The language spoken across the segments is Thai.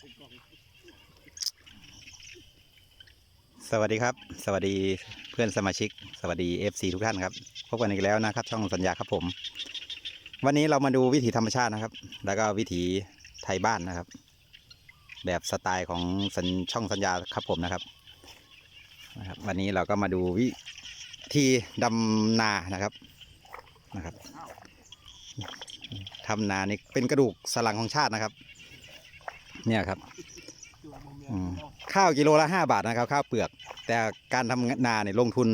สวัสดีครับ สวัสดีเพื่อนสมาชิก สวัสดี FC ทุกท่านครับ พบกันอีกแล้วนะครับ ช่องสัญญาครับผม วันนี้เรามาดูวิถีธรรมชาตินะครับ แล้วก็วิถีไทยบ้านนะครับ แบบสไตล์ของช่องสัญญาครับผมนะครับนะครับ วันนี้เราก็มาดูวิธีดำนานะครับนะครับทำนานี่เป็นกระดูกสลังของชาตินะครับ เนี่ยครับข้าวกิโลละห้าบาทนะครับ ข้าวเปลือก แต่การทำนาเนี่ยลงทุน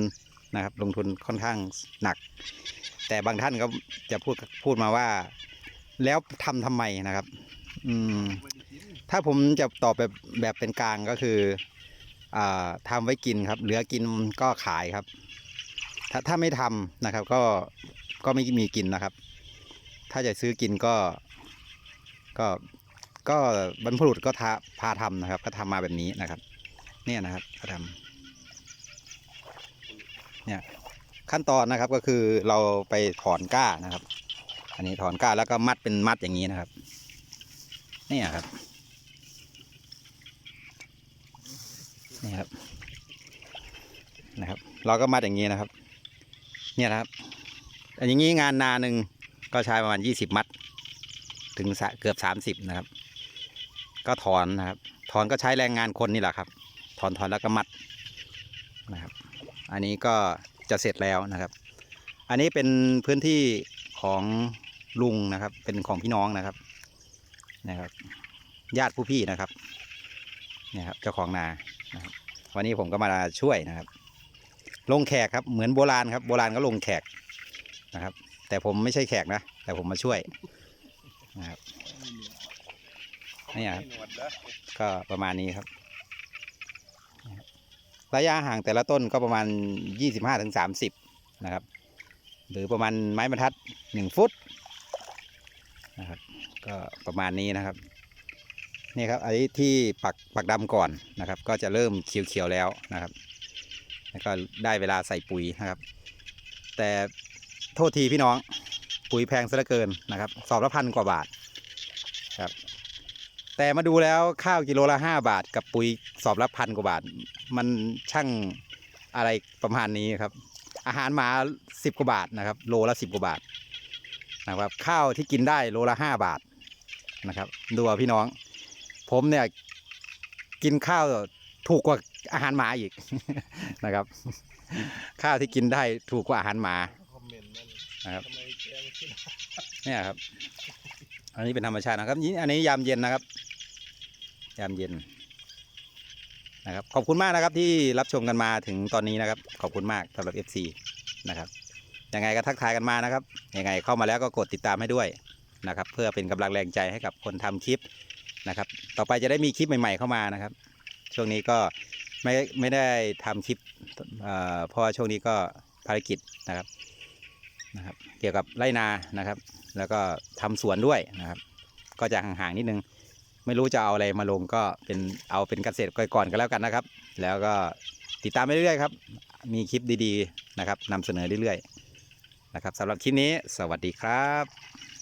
นะครับ ลงทุนค่อนข้างหนัก แต่บางท่านก็จะพูดพูดมาว่า แล้วทำทำไมนะครับ อืมถ้าผมจะตอบแบบแบบเป็นกลางก็คืออ่าทำไว้กินครับ เหลือกินก็ขายครับ ถ้าถ้าไม่ทำนะครับ ก็ก็ไม่มีกินนะครับ ถ้าจะซื้อกินก็ก็ ก็บรรพบุรุษก็ทาพาทำนะครับ ก็ทำมาแบบนี้นะครับ เนี่ยนะครับก็ทำเนี่ยขั้นตอนนะครับก็คือเราไปถอนก้านะครับ อันนี้ถอนก้าแล้วก็มัดเป็นมัดอย่างนี้นะครับ เนี่ยครับนี่ครับนะครับ เราก็มัดอย่างนี้นะครับ เนี่ยนะครับอันอย่างนี้งานนาหนึ่งก็ใช้ประมาณยี่สิบมัด ถึงเกือบสามสิบนะครับ ก็ถอนนะครับ ถอนก็ใช้แรงงานคนนี่แหละครับ ถอนถอนแล้วก็มัดนะครับ อันนี้ก็จะเสร็จแล้วนะครับ อันนี้เป็นพื้นที่ของลุงนะครับ เป็นของพี่น้องนะครับนะครับ ญาติผู้พี่นะครับเนี่ยครับเจ้าของนานะครับ วันนี้ผมก็มาช่วยนะครับ ลงแขกครับเหมือนโบราณครับ โบราณก็ลงแขกนะครับ แต่ผมไม่ใช่แขกนะ แต่ผมมาช่วยนะครับ เนี่ยครับก็ประมาณนี้ครับ ระยะห่างแต่ละต้นก็ประมาณ 25-30ถึง30 นะครับ หรือประมาณไม้บรรทัด 1 ฟุตนะครับก็ประมาณนี้นะครับนี่ครับอันนี้ที่ปักปักดำก่อนนะครับ ก็จะเริ่มเขียวๆแล้วนะครับแล้วก็ได้เวลาใส่ปุ๋ยนะครับ แต่โทษทีพี่น้องปุ๋ยแพงซะเหลือเกินนะครับ สอบละพันกว่าบาทครับ แต่มาดูแล้วข้าวกิโลละห้าบาท กับปุ๋ยสอบละพันกว่าบาท มันช่างอะไรประมาณนี้ครับ อาหารหมาสิบกว่าบาทนะครับ โลละสิบกว่าบาทนะครับ ข้าวที่กินได้โลละห้าบาทนะครับ ดูพี่น้อง ผมเนี่ยกินข้าวถูกกว่าอาหารหมาอีกนะครับ ข้าวที่กินได้ถูกกว่าอาหารหมาคอมเมนต์นั่นนะครับทำไมแกไม่ขึ้นเนี่ยครับ อันนี้เป็นธรรมชาตินะครับอันนี้ยามเย็นนะครับ ยามเย็นนะครับขอบคุณมากนะครับที่รับชมกันมาถึงตอนนี้นะครับ ขอบคุณมากสำหรับ FC นะครับยังไงก็ทักทายกันมานะครับยังไงเข้ามาแล้วก็กดติดตามให้ด้วยนะครับ เพื่อเป็นกำลังแรงใจให้กับคนทำคลิปนะครับ ต่อไปจะได้มีคลิปใหม่ ๆเข้ามานะครับ ช่วงนี้ก็ไม่ไม่ได้ทำคลิปเอ่อเพราะว่าช่วงนี้ก็ภารกิจนะครับนะครับ เกี่ยวกับไร่นานะครับ แล้วก็ทำสวนด้วยนะครับ ก็จะห่างๆนิดนึง ไม่รู้จะเอาอะไรมาลงก็เป็นเอาเป็นเกษตรก่อนก็แล้วกันนะครับ แล้วก็ติดตามไปเรื่อยๆครับ มีคลิปดีๆนะครับนำเสนอเรื่อยๆนะครับสำหรับคลิปนี้สวัสดีครับ